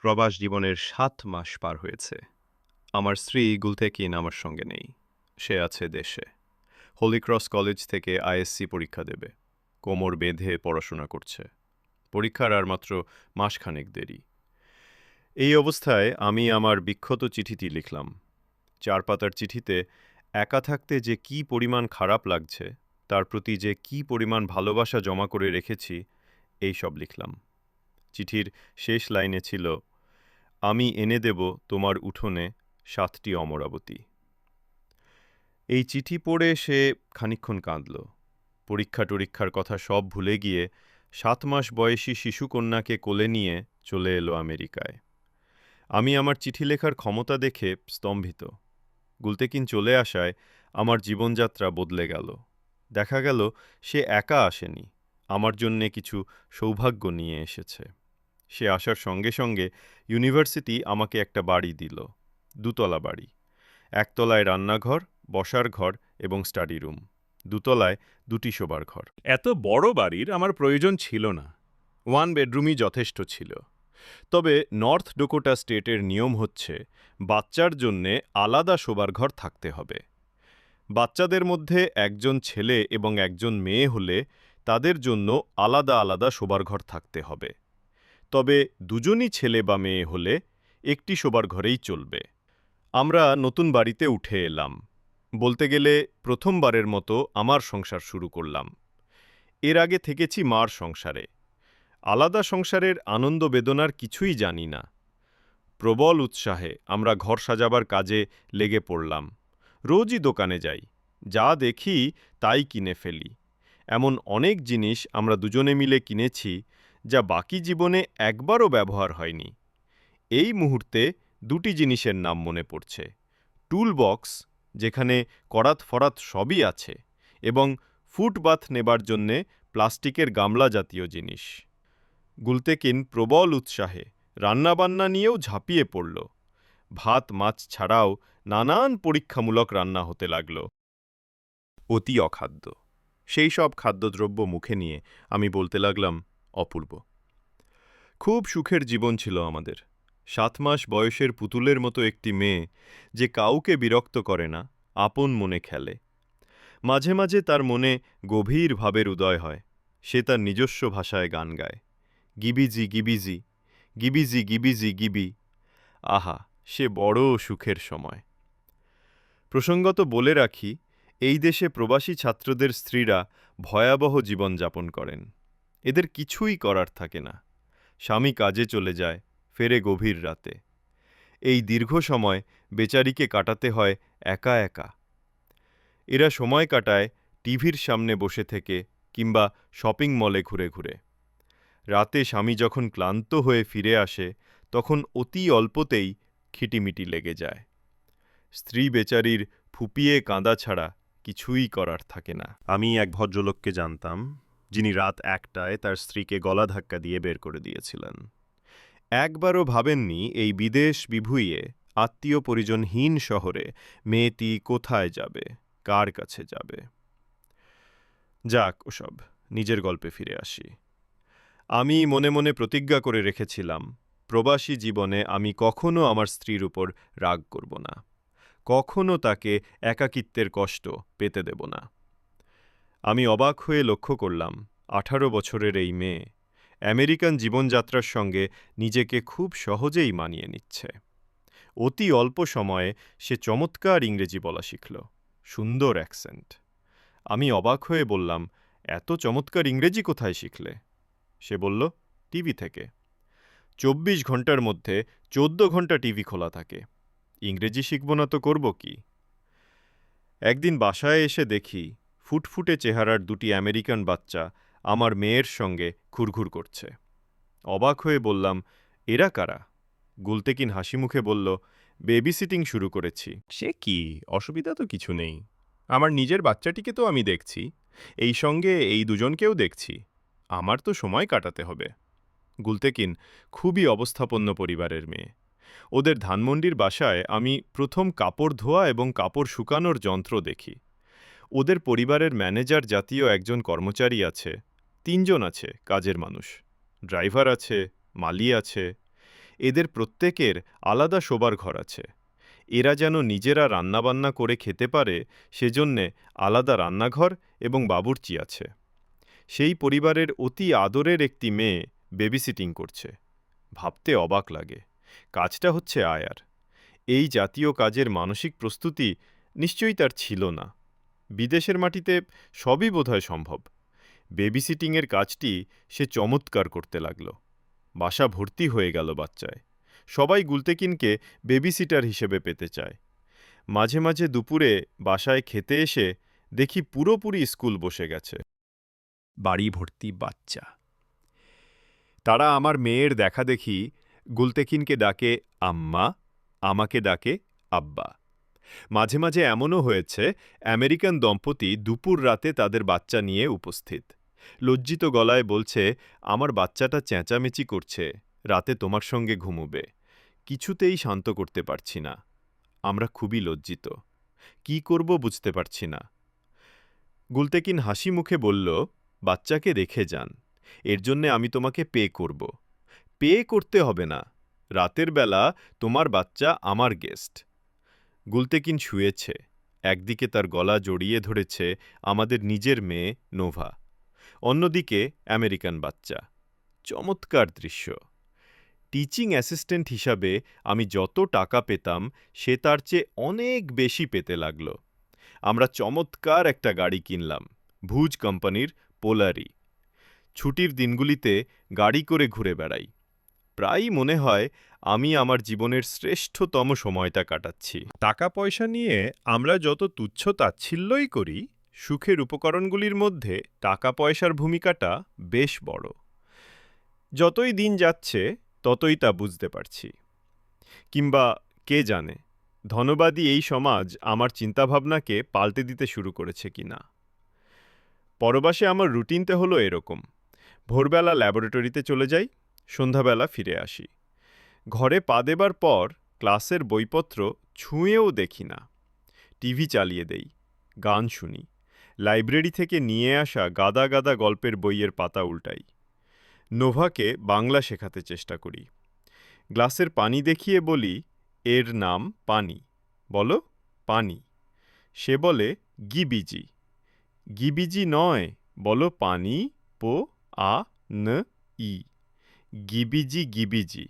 প্রবাস জীবনের সাত মাস পার হয়েছে। আমার স্ত্রী গুলতেকিন আমার সঙ্গে নেই। সে আছে দেশে। হোলিক্রস কলেজ থেকে আইএসসি পরীক্ষা দেবে। কোমর বেঁধে পড়াশোনা করছে। পরীক্ষার আর মাত্র মাসখানেক দেরি। এই অবস্থায় আমি আমার বিক্ষত চিঠিটি লিখলাম। চার পাতার চিঠিতে, একা থাকতে যে কি পরিমাণ খারাপ লাগছে, তার প্রতি যে কি পরিমাণ ভালোবাসা জমা করে রেখেছি, এই সব লিখলাম। চিঠির শেষ লাইনে ছিল আমি এনে দেব তোমার উঠোনে সাতটি অমরাবতী। এই চিঠি পড়ে সে খানিক্ষণ কাঁদল। পরীক্ষা টরীক্ষার কথা সব ভুলে গিয়ে সাত মাস বয়সী শিশুকন্যাকে কোলে নিয়ে চলে এলো আমেরিকায়। আমি আমার চিঠি লেখার ক্ষমতা দেখে স্তম্ভিত। গুলতেকিন চলে আসায় আমার জীবনযাত্রা বদলে গেল। দেখা গেল সে একা আসেনি। আমার জন্যে কিছু সৌভাগ্য নিয়ে এসেছে। সে আসার সঙ্গে সঙ্গে ইউনিভার্সিটি আমাকে একটা বাড়ি দিল, দুতলা বাড়ি। একতলায় রান্নাঘর, বসার ঘর এবং স্টাডি রুম। দুতলায় দুটি শোবার ঘর। এত বড় বাড়ির আমার প্রয়োজন ছিল না। ওয়ান বেডরুমই যথেষ্ট ছিল। তবে নর্থ ডোকোটা স্টেটের নিয়ম হচ্ছে, বাচ্চার জন্যে আলাদা শোবার ঘর থাকতে হবে। বাচ্চাদের মধ্যে একজন ছেলে এবং একজন মেয়ে হলে তাদের জন্য আলাদা আলাদা শোবার ঘর থাকতে হবে। তবে দুজনই ছেলে বা মেয়ে হলে একটি শোবার ঘরেই চলবে। আমরা নতুন বাড়িতে উঠে এলাম। বলতে গেলে প্রথমবারের মতো আমার সংসার শুরু করলাম। এর আগে থেকেছি মার সংসারে। আলাদা সংসারের আনন্দ বেদনার কিছুই জানি না। প্রবল উৎসাহে আমরা ঘর সাজাবার কাজে লেগে পড়লাম। রোজই দোকানে যাই। যা দেখি তাই কিনে ফেলি। এমন অনেক জিনিস আমরা দুজনে মিলে কিনেছি যা বাকি জীবনে একবারও ব্যবহার হয়নি। এই মুহূর্তে দুটি জিনিসের নাম মনে পড়ছে। টুল বক্স যেখানে করাত ফরাত সবই আছে, এবং ফুটবাথ নেবার জন্যে প্লাস্টিকের গামলা জাতীয় জিনিস। গুলতেকিন প্রবল উৎসাহে রান্নাবান্না নিয়েও ঝাঁপিয়ে পড়ল। ভাত, মাছ ছাড়াও নানান পরীক্ষামূলক রান্না হতে লাগল। অতি অখাদ্য। সেই সব খাদ্যদ্রব্য মুখে নিয়ে আমি বলতে লাগলাম অপূর্ব। খুব সুখের জীবন ছিল আমাদের। সাত মাস বয়সের পুতুলের মতো একটি মেয়ে যে কাউকে বিরক্ত করে না, আপন মনে খেলে। মাঝে মাঝে তার মনে গভীর ভাবের উদয় হয়। সে তার নিজস্ব ভাষায় গান গায়। গিবিজি গিবিজি গিবিজি গিবিজি, গিবি। আহা, সে বড় সুখের সময়। প্রসঙ্গত বলে রাখি, এই দেশে প্রবাসী ছাত্রদের স্ত্রীরা ভয়াবহ জীবনযাপন করেন। এদের কিছুই করার থাকে না। স্বামী কাজে চলে যায়, ফেরে গভীর রাতে। এই দীর্ঘ সময় বেচারিকে কাটাতে হয় একা একা। এরা সময় কাটায় টিভির সামনে বসে থেকে কিংবা শপিং মলে ঘুরে ঘুরে। রাতে স্বামী যখন ক্লান্ত হয়ে ফিরে আসে, তখন অতি অল্পতেই খিটিমিটি লেগে যায়। স্ত্রী বেচারির ফুপিয়ে কাঁদা ছাড়া কিছুই করার থাকে না। আমি এক ভদ্রলোককে জানতাম যিনি রাত একটায় তার স্ত্রীকে গলা ধাক্কা দিয়ে বের করে দিয়েছিলেন। একবারও ভাবেননি এই বিদেশ বিভুইয়ে আত্মীয় পরিজনহীন শহরে মেয়েটি কোথায় যাবে, কার কাছে যাবে। যাক ওসব, নিজের গল্পে ফিরে আসি। আমি মনে মনে প্রতিজ্ঞা করে রেখেছিলাম, প্রবাসী জীবনে আমি কখনো আমার স্ত্রীর উপর রাগ করব না। কখনো তাকে একাকিত্বের কষ্ট পেতে দেব না। আমি অবাক হয়ে লক্ষ্য করলাম, আঠারো বছরের এই মেয়ে আমেরিকান জীবনযাত্রার সঙ্গে নিজেকে খুব সহজেই মানিয়ে নিচ্ছে। অতি অল্প সময়ে সে চমৎকার ইংরেজি বলা শিখল, সুন্দর অ্যাকসেন্ট। আমি অবাক হয়ে বললাম, এত চমৎকার ইংরেজি কোথায় শিখলে? সে বলল, টিভি থেকে। চব্বিশ ঘণ্টার মধ্যে চোদ্দ ঘণ্টা টিভি খোলা থাকে। ইংরেজি শিখব না তো করব কি? একদিন বাসায় এসে দেখি ফুটফুটে চেহারার দুটি আমেরিকান বাচ্চা আমার মেয়ের সঙ্গে ঘুরঘুর করছে। অবাক হয়ে বললাম, এরা কারা? গুলতেকিন হাসি মুখে বলল বেবি সিটিং শুরু করেছি। সে কি? অসুবিধা তো কিছু নেই। আমার নিজের বাচ্চাটিকে তো আমি দেখছি। এই সঙ্গে এই দুজনকেও দেখছি। আমার তো সময় কাটাতে হবে। গুলতেকিন খুবই অবস্থাপন্ন পরিবারের মেয়ে। ওদের ধানমন্ডির বাসায় আমি প্রথম কাপড় ধোয়া এবং কাপড় শুকানোর যন্ত্র দেখি। ওদের পরিবারের ম্যানেজার জাতীয় একজন কর্মচারী আছে, তিনজন আছে কাজের মানুষ। ড্রাইভার আছে, মালি আছে, এদের প্রত্যেকের আলাদা শোবার ঘর আছে। এরা যেন নিজেরা রান্নাবান্না করে খেতে পারে, সেজন্যে আলাদা রান্নাঘর এবং বাবুর্চি আছে। সেই পরিবারের অতি আদরের একটি মেয়ে বেবিসিটিং করছে। ভাবতে অবাক লাগে। কাজটা হচ্ছে আয়ার। এই জাতীয় কাজের মানসিক প্রস্তুতি নিশ্চয়ই তার ছিল না। বিদেশের মাটিতে সবই বোধহয় সম্ভব। বেবিসিটিংয়ের কাজটি সে চমৎকার করতে লাগল। বাসা ভর্তি হয়ে গেল বাচ্চায়। সবাই গুলতেকিনকে বেবিসিটার হিসেবে পেতে চায়। মাঝে মাঝে দুপুরে বাসায় খেতে এসে দেখি পুরোপুরি স্কুল বসে গেছে। বাড়ি ভর্তি বাচ্চা। তারা আমার মেয়ের দেখা দেখি গুলতেকিনকে ডাকে আম্মা, আমাকে ডাকে আব্বা। মাঝে মাঝে এমনও হয়েছে, আমেরিকান দম্পতি দুপুর রাতে তাদের বাচ্চা নিয়ে উপস্থিত। লজ্জিত গলায় বলছে, আমার বাচ্চাটা চেঁচামেচি করছে, রাতে তোমার সঙ্গে ঘুমুবে। কিছুতেই শান্ত করতে পারছি না। আমরা খুবই লজ্জিত। কি করব বুঝতে পারছি না। গুলতেকিন হাসি মুখে বলল, বাচ্চাকে রেখে যান। এর জন্যে আমি তোমাকে পে করব। পে করতে হবে না। রাতের বেলা তোমার বাচ্চা আমার গেস্ট গুলতেকিন শুয়েছে, একদিকে তার গলা জড়িয়ে ধরেছে আমাদের নিজের মেয়ে নোভা, অন্যদিকে আমেরিকান বাচ্চা। চমৎকার দৃশ্য। টিচিং অ্যাসিস্ট্যান্ট হিসাবে আমি যত টাকা পেতাম, সে তার চেয়ে অনেক বেশি পেতে লাগল। আমরা চমৎকার একটা গাড়ি কিনলাম, ভুজ কোম্পানির পোলারি। ছুটির দিনগুলিতে গাড়ি করে ঘুরে বেড়াই। প্রায়ই মনে হয় আমি আমার জীবনের শ্রেষ্ঠতম সময়টা কাটাচ্ছি। টাকা পয়সা নিয়ে আমরা যত তুচ্ছ তাচ্ছিল্যই করি, সুখের উপকরণগুলির মধ্যে টাকা পয়সার ভূমিকাটা বেশ বড়। যতই দিন যাচ্ছে, ততই তা বুঝতে পারছি। কিংবা কে জানে, ধনবাদী এই সমাজ আমার চিন্তাভাবনাকে পাল্টে দিতে শুরু করেছে কিনা? পরবাসে আমার রুটিনতে হলো এরকম। ভোরবেলা ল্যাবরেটরিতে চলে যাই সন্ধ্যাবেলা ফিরে আসি। ঘরে পা দেবার পর ক্লাসের বইপত্র ছুঁয়েও দেখি না। টিভি চালিয়ে দেই, গান শুনি, লাইব্রেরি থেকে নিয়ে আসা গাদা গাদা গল্পের বইয়ের পাতা উল্টাই। নোভাকে বাংলা শেখাতে চেষ্টা করি। গ্লাসের পানি দেখিয়ে বলি, এর নাম পানি। বলো, পানি। সে বলে, গিবিজি। গিবিজি নয়। বলো, পানি পো আ ন ই। গিবিজি গিবিজি।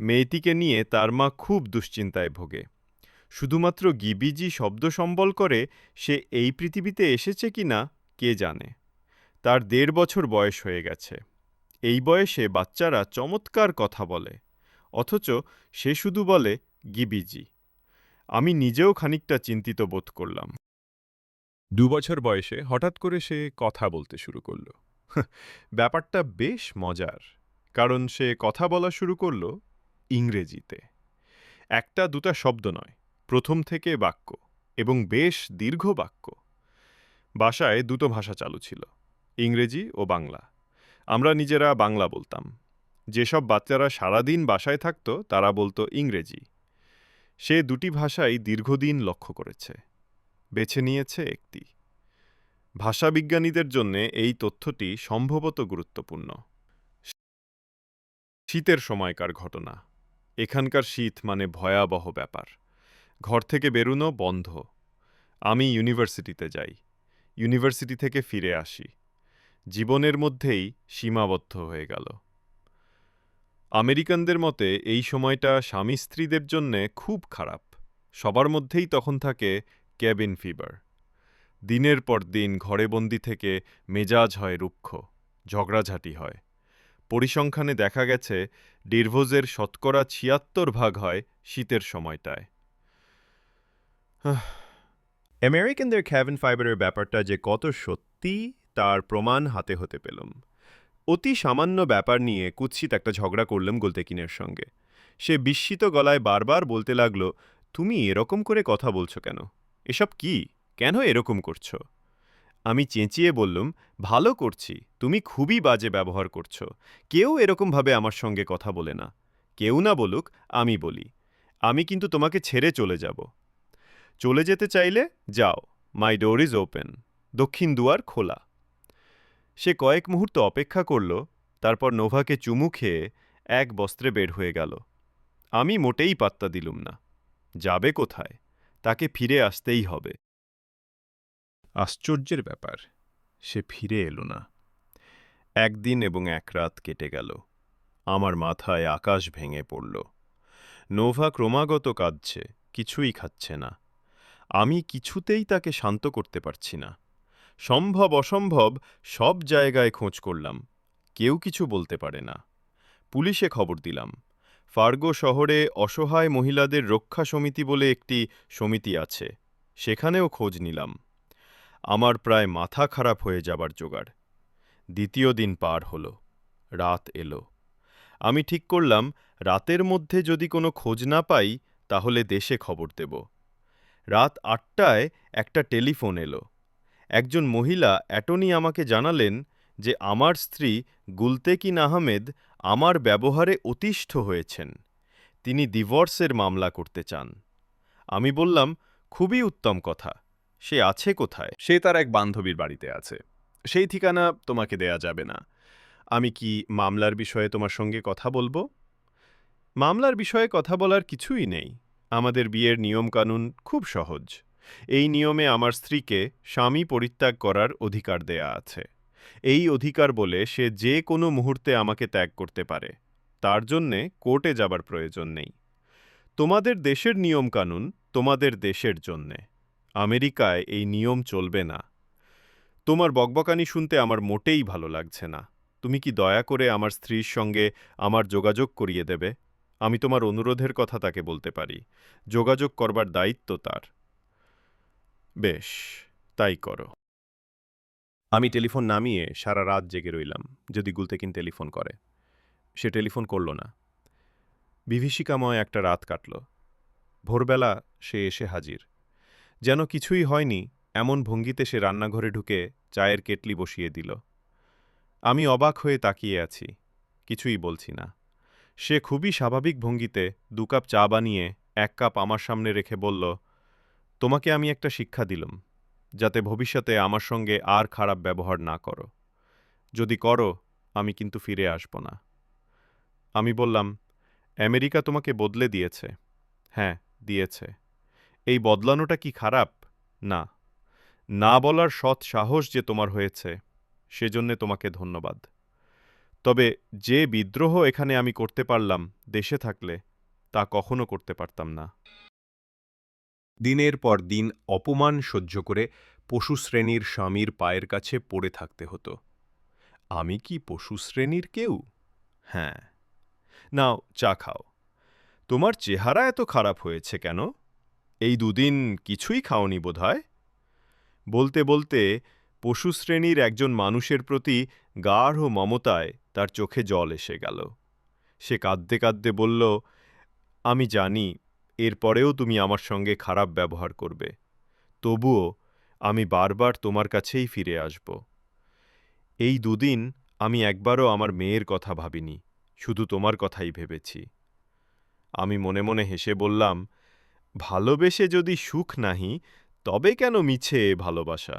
মেয়েটিকে নিয়ে তার মা খুব দুশ্চিন্তায় ভোগে। শুধুমাত্র গিবিজি শব্দ সম্বল করে সে এই পৃথিবীতে এসেছে কি না, কে জানে? তার দেড় বছর বয়স হয়ে গেছে। এই বয়সে বাচ্চারা চমৎকার কথা বলে, অথচ সে শুধু বলে, গিবিজি। আমি নিজেও খানিকটা চিন্তিত বোধ করলাম। দু বছর বয়সে হঠাৎ করে সে কথা বলতে শুরু করল। ব্যাপারটা বেশ মজার। কারণ সে কথা বলা শুরু করল ইংরেজিতে। একটা দুটা শব্দ নয়, প্রথম থেকে বাক্য, এবং বেশ দীর্ঘ বাক্য। বাসায় দুটো ভাষা চালু ছিল, ইংরেজি ও বাংলা। আমরা নিজেরা বাংলা বলতাম। যেসব বাচ্চারা সারাদিন বাসায় থাকতো, তারা বলতো ইংরেজি। সে দুটি ভাষাই দীর্ঘদিন লক্ষ্য করেছে, বেছে নিয়েছে একটি। ভাষাবিজ্ঞানীদের জন্যে এই তথ্যটি সম্ভবত গুরুত্বপূর্ণ। শীতের সময়কার ঘটনা। এখানকার শীত মানে ভয়াবহ ব্যাপার। ঘর থেকে বেরুনো বন্ধ। আমি ইউনিভার্সিটিতে যাই। ইউনিভার্সিটি থেকে ফিরে আসি। জীবনের মধ্যেই সীমাবদ্ধ হয়ে গেল। আমেরিকানদের মতে, এই সময়টা স্বামী স্ত্রীদের জন্যে খুব খারাপ। সবার মধ্যেই তখন থাকে ক্যাবিন ফিভার। দিনের পর দিন ঘরে বন্দি থেকে মেজাজ হয় রুক্ষ, ঝগড়াঝাটি হয়। পরিসংখ্যানে দেখা গেছে, ডিরভোজের শতকরা ছিয়াত্তর ভাগ হয় শীতের সময়টায়। আমেরিকানদের ক্যাভিন ফাইবারের ব্যাপারটা যে কত সত্যি, তার প্রমাণ হাতে হতে পেলাম। অতি সামান্য ব্যাপার নিয়ে কুৎসিত একটা ঝগড়া করলাম গোলতেকিনের সঙ্গে। সে বিস্মিত গলায় বারবার বলতে লাগল, তুমি এরকম করে কথা বলছো কেন? এসব কি? কেন এরকম করছ? আমি চেঁচিয়ে বললুম, ভালো করছি, তুমি খুবই বাজে ব্যবহার করছ। কেউ এরকমভাবে আমার সঙ্গে কথা বলে না। কেউ না বলুক, আমি বলি। আমি কিন্তু তোমাকে ছেড়ে চলে যাব। চলে যেতে চাইলে যাও, মাই ডোর ইজ ওপেন, দক্ষিণ দুয়ার খোলা। সে কয়েক মুহূর্ত অপেক্ষা করল, তারপর নোভাকে চুমু খেয়ে এক বস্ত্রে বের হয়ে গেল। আমি মোটেই পাত্তা দিলুম না। যাবে কোথায়? তাকে ফিরে আসতেই হবে। আশ্চর্যের ব্যাপার, সে ফিরে এলো না। একদিন এবং এক রাত কেটে গেল। আমার মাথায় আকাশ ভেঙে পড়ল। নোভা ক্রমাগত কাঁদছে, কিছুই খাচ্ছে না। আমি কিছুতেই তাকে শান্ত করতে পারছি না। সম্ভব, অসম্ভব, সব জায়গায় খোঁজ করলাম। কেউ কিছু বলতে পারে না। পুলিশে খবর দিলাম। ফার্গো শহরে অসহায় মহিলাদের রক্ষা সমিতি বলে একটি সমিতি আছে। সেখানেও খোঁজ নিলাম। আমার প্রায় মাথা খারাপ হয়ে যাবার জোগাড়। দ্বিতীয় দিন পার হলো, রাত এলো। আমি ঠিক করলাম, রাতের মধ্যে যদি কোনো খোঁজ না পাই, তাহলে দেশে খবর দেব। রাত আটটায় একটা টেলিফোন এলো। একজন মহিলা অ্যাটর্নি আমাকে জানালেন যে আমার স্ত্রী গুলতেকিন আহমেদ আমার ব্যবহারে অতিষ্ঠ হয়েছেন। তিনি ডিভোর্সের মামলা করতে চান। আমি বললাম, খুবই উত্তম কথা। সে আছে কোথায়? সে তার এক বান্ধবীর বাড়িতে আছে। সেই ঠিকানা তোমাকে দেয়া যাবে না। আমি কি মামলার বিষয়ে তোমার সঙ্গে কথা বলব? মামলার বিষয়ে কথা বলার কিছুই নেই। আমাদের বিয়ের নিয়মকানুন খুব সহজ। এই নিয়মে আমার স্ত্রীকে স্বামী পরিত্যাগ করার অধিকার দেয়া আছে। এই অধিকার বলে সে যে কোনো মুহূর্তে আমাকে ত্যাগ করতে পারে। তার জন্যে কোর্টে যাবার প্রয়োজন নেই। তোমাদের দেশের নিয়মকানুন তোমাদের দেশের জন্যে। আমেরিকায় এই নিয়ম চলবে না। তোমার বকবকানি শুনতে আমার মোটেই ভালো লাগছে না। তুমি কি দয়া করে আমার স্ত্রীর সঙ্গে আমার যোগাযোগ করিয়ে দেবে? আমি তোমার অনুরোধের কথা তাকে বলতে পারি। যোগাযোগ করবার দায়িত্ব তার। বেশ, তাই করো। আমি টেলিফোন নামিয়ে সারা রাত জেগে রইলাম, যদি গুলতেকিন টেলিফোন করে। সে টেলিফোন করল না। বিভীষিকাময় একটা রাত কাটল। ভোরবেলা সে এসে হাজির। যেন কিছুই হয়নি, এমন ভঙ্গিতে সে রান্নাঘরে ঢুকে চায়ের কেটলি বসিয়ে দিল। আমি অবাক হয়ে তাকিয়ে আছি, কিছুই বলছি না। সে খুবই স্বাভাবিক ভঙ্গিতে দু কাপ চা বানিয়ে এক কাপ আমার সামনে রেখে বলল, তোমাকে আমি একটা শিক্ষা দিলাম, যাতে ভবিষ্যতে আমার সঙ্গে আর খারাপ ব্যবহার না করো। যদি করো, আমি কিন্তু ফিরে আসব না। আমি বললাম, আমেরিকা তোমাকে বদলে দিয়েছে। হ্যাঁ দিয়েছে। এই বদলানোটা কি খারাপ? না। না বলার সৎ সাহস যে তোমার হয়েছে, সেজন্যে তোমাকে ধন্যবাদ। তবে যে বিদ্রোহ এখানে আমি করতে পারলাম দেশে থাকলে, তা কখনো করতে পারতাম না। দিনের পর দিন অপমান সহ্য করে পশু শ্রেণির স্বামীর পায়ের কাছে পড়ে থাকতে হতো। আমি কি পশু শ্রেণির কেউ? হ্যাঁ। নাও চা খাও। তোমার চেহারা এত খারাপ হয়েছে কেন? এই দুদিন কিছুই খাওনি বোধহয়? বলতে বলতে পশুশ্রেণীর একজন মানুষের প্রতি গাঢ় মমতায় তার চোখে জল এসে গেল। সে কাঁদতে কাঁদতে বলল, আমি জানি, এরপরেও তুমি আমার সঙ্গে খারাপ ব্যবহার করবে। তবুও আমি বারবার তোমার কাছেই ফিরে আসব। এই দুদিন আমি একবারও আমার মেয়ের কথা ভাবিনি, শুধু তোমার কথাই ভেবেছি। আমি মনে মনে হেসে বললাম ভালোবেসে যদি সুখ নাহি তবে কেন মিছে এ ভালোবাসা?